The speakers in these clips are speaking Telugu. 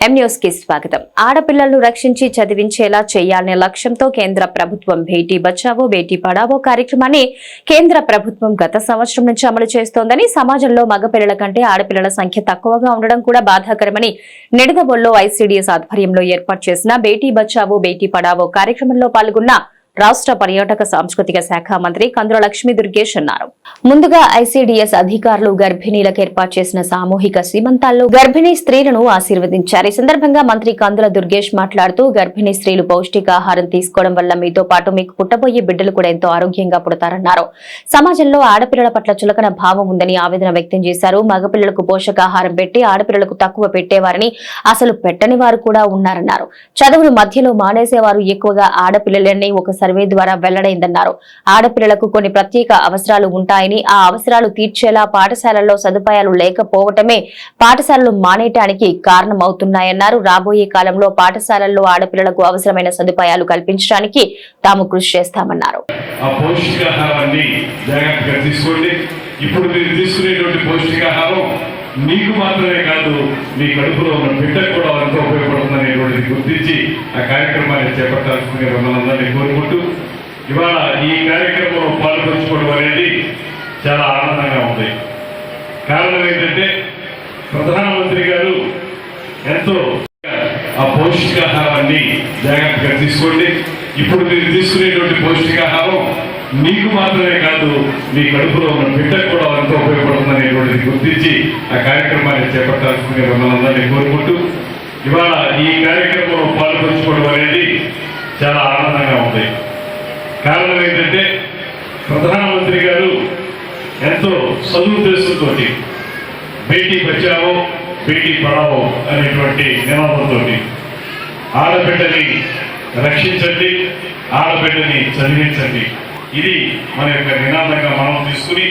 ఎం న్యూస్కి స్వాగతం. ఆడపిల్లలను రక్షించి చదివించేలా చేయాలనే లక్ష్యంతో కేంద్ర ప్రభుత్వం బేటీ బచావో బేటీ పడావో కార్యక్రమాన్ని కేంద్ర ప్రభుత్వం గత సంవత్సరం నుంచి అమలు చేస్తోందని సమాజంలో మగపిల్లల కంటే ఆడపిల్లల సంఖ్య తక్కువగా ఉండడం కూడా బాధాకరమని నిడదవోల్లో ఐసీడీఎస్ ఆధ్వర్యంలో ఏర్పాటు చేసిన బేటీ బచావో బేటీ పడావో కార్యక్రమంలో పాల్గొన్న రాష్ట్ర పర్యాటక సాంస్కృతిక శాఖ మంత్రి కందుల లక్ష్మీ దుర్గేష్ అన్నారు. ముందుగా ఐసీడీఎస్ అధికారులు గర్భిణీలకు ఏర్పాటు చేసిన సామూహిక సీమంతాల్లో గర్భిణీ స్త్రీలను ఆశీర్వదించారు. ఈ సందర్భంగా మంత్రి కందుల దుర్గేష్ మాట్లాడుతూ గర్భిణీ స్త్రీలు పౌష్టికాహారం తీసుకోవడం వల్ల మీతో పాటు మీకు పుట్టబోయే బిడ్డలు కూడా ఎంతో ఆరోగ్యంగా పుడతారన్నారు. సమాజంలో ఆడపిల్లల పట్ల చులకన భావం ఉందని ఆవేదన వ్యక్తం చేశారు. మగపిల్లలకు పోషకాహారం పెట్టి ఆడపిల్లలకు తక్కువ పెట్టేవారని అసలు పెట్టని వారు కూడా ఉన్నారన్నారు. చదువులు మధ్యలో మానేసేవారు ఎక్కువగా ఆడపిల్లలని ఒకసారి సర్వే ద్వారా వెల్లడైందన్నారు. ఆడపిల్లలకు కొన్ని ప్రత్యేక అవసరాలు ఉంటాయని ఆ అవసరాలు తీర్చేలా పాఠశాలల్లో సదుపాయాలు లేకపోవటమే పాఠశాలలు మానేయటానికి కారణమవుతున్నాయన్నారు. రాబోయే కాలంలో పాఠశాలల్లో ఆడపిల్లలకు అవసరమైన సదుపాయాలు కల్పించడానికి తాము కృషి చేస్తామన్నారు. ఇప్పుడు మీరు తీసుకునేటువంటి పౌష్టికాహారం మీకు మాత్రమే కాదు మీ కడుపులో ఉన్న బిడ్డకు కూడా ఎంతో ఉపయోగపడుతుందనేటువంటిది గుర్తించి ఆ కార్యక్రమాన్ని చేపట్టాల్సిందిగా మిమ్మల్ని కోరుకుంటూ ఇవాళ ఈ కార్యక్రమంలో పాల్పంచుకోవడం అనేది చాలా ఆనందంగా ఉంది. కారణం ఏంటంటే ప్రధానమంత్రి గారు ఎంతో ఆ పౌష్టికాహారాన్ని జాగ్రత్తగా తీసుకోండి. ఇప్పుడు మీరు తీసుకునేటువంటి మీకు మాత్రమే కాదు మీ కడుపులో ఉన్న బిడ్డకు కూడా ఎంతో ఉపయోగపడుతుందనేటువంటిది గుర్తించి ఆ కార్యక్రమాన్ని చేపట్టాల్సిందిగా మిమ్మల్ని కోరుకుంటూ ఇవాళ ఈ కార్యక్రమంలో పాల్పంచుకోవడం అనేది చాలా ఆనందంగా ఉంది. కారణం ఏంటంటే ప్రధానమంత్రి గారు ఎంతో సదుద్దేశంతో బేటీ బచావో బేటీ పడావో అనేటువంటి నినాదంతో ఆడబిడ్డని రక్షించండి ఆడబిడ్డని చదివించండి. ఇది మన యొక్క నినాదంగా మనం తీసుకుని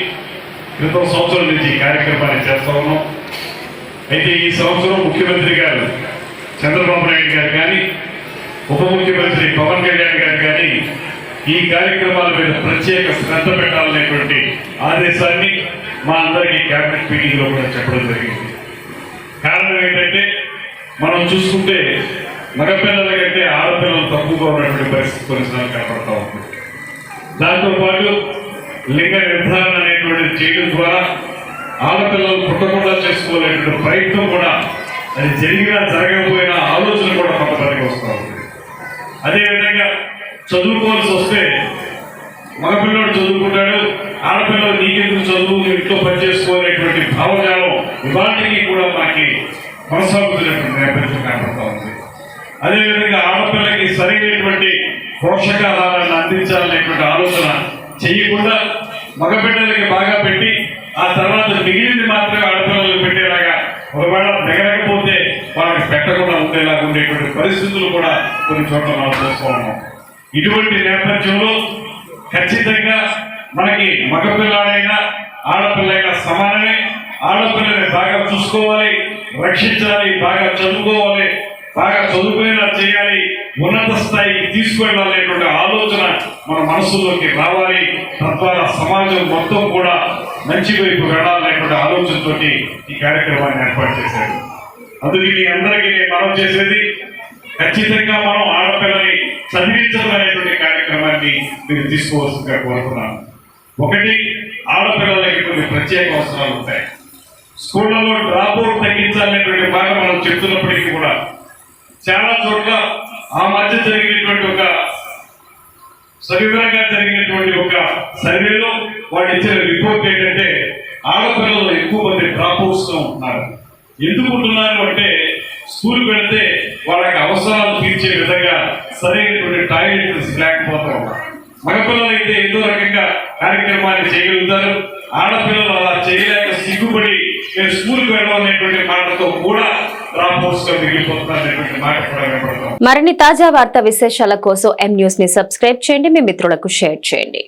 క్రితం సంవత్సరం నుంచి ఈ కార్యక్రమాన్ని చేస్తా ఉన్నాం. అయితే ఈ సంవత్సరం ముఖ్యమంత్రి గారు చంద్రబాబు నాయుడు గారు కానీ ఉప ముఖ్యమంత్రి పవన్ కళ్యాణ్ గారు కానీ ఈ కార్యక్రమాల మీద ప్రత్యేక శ్రద్ధ పెట్టాలనేటువంటి ఆదేశాన్ని మా అందరికీ క్యాబినెట్ మీటింగ్లో కూడా చెప్పడం జరిగింది. కారణం ఏంటంటే మనం చూసుకుంటే మగపిల్లల కంటే ఆడపిల్లలు తక్కువగా ఉన్నటువంటి పరిస్థితి కొన్నిసార్లు కనపడతా ఉంటుంది దాంతో పాటు లింగ నిర్ధారణ అనేటువంటిది చేయడం ద్వారా ఆడపిల్లలు పుట్టకుండా చేసుకోలేటువంటి ప్రయత్నం కూడా అది జరిగినా జరగకపోయినా ఆలోచన కూడా కొంతమందికి వస్తూ ఉంది అదేవిధంగా చదువుకోవాల్సి వస్తే మగపిల్లడు చదువుకుంటాడు ఆడపిల్లలు నీకెందుకు చదువు ఇంట్లో పనిచేసుకోవాలనేటువంటి భావజాలం ఇవాటికి కూడా మనకి కొనసాగుతున్నటువంటి నేపథ్యం కనపడతా ఉంది అదేవిధంగా ఆడపిల్లకి సరైనటువంటి పోషకాహారాన్ని అందించాలనేటువంటి ఆలోచన చేయకుండా మగబిడ్డలకి బాగా పెట్టి ఆ తర్వాత మిగిలింది మాత్రమే ఆడపిల్లలకు పెట్టేలాగా ఒకవేళ మిగలకపోతే వాళ్ళకి పెట్టకుండా ఉండేలాగా ఉండేటువంటి పరిస్థితులు కూడా కొన్ని చోట్ల మనం చూస్తూ ఉన్నాం. ఇటువంటి నేపథ్యంలో ఖచ్చితంగా మనకి మగపిల్లాడైనా ఆడపిల్లైనా సమానమే. ఆడపిల్లని బాగా చూసుకోవాలి రక్షించాలి బాగా చదువుకోవాలి బాగా చదువుకునేలా చేయాలి ఉన్నత స్థాయికి తీసుకువెళ్ళాలనేటువంటి ఆలోచన మన మనసులోకి రావాలి. తద్వారా సమాజం మొత్తం కూడా మంచి వైపు వెళ్ళాలనేటువంటి ఆలోచనతోటి ఈ కార్యక్రమాన్ని ఏర్పాటు చేశారు. అందుకే మీ అందరికీ నేను మనం చేసేది ఖచ్చితంగా మనం ఆడపిల్లని చదివించడం అనేటువంటి కార్యక్రమాన్ని మీరు తీసుకోవాల్సిందిగా కోరుతున్నాను. ఒకటి ఆడపిల్లలకి కొన్ని ప్రత్యేక అవసరాలు ఉంటాయి. స్కూళ్ళలో డ్రాప్ అవుట్ తగ్గించాలనేటువంటి భాగం మనం చెప్తున్నప్పటికీ కూడా చాలా చోట్ల ఆ మధ్య జరిగినటువంటి ఒక సవివరంగా జరిగినటువంటి ఒక సర్వేలో వాళ్ళు ఇచ్చిన రిపోర్ట్ ఏంటంటే ఆడపిల్లలు ఎక్కువ మంది డ్రాప్ అవుట్స్గా ఉంటున్నారు ఎందుకు ఉంటున్నారు అంటే స్కూల్ పెడితే వాళ్ళకి అవసరాలు తీర్చే విధంగా సరైనటువంటి టాయిలెట్స్ లేకపోతా ఉన్నారు మగపిల్లలు అయితే ఏదో రకంగా కార్యక్రమాన్ని చేయగలుగుతారు. ఆడపిల్లలు అలా చేయలేక సిగ్గుపడి నేను స్కూల్కి వెళ్ళాలనేటువంటి మాటతో కూడా మరిన్ని తాజా వార్త విశేషాల కోసం ఎం న్యూస్ని సబ్స్క్రైబ్ చేయండి. మీ మిత్రులకు షేర్ చేయండి.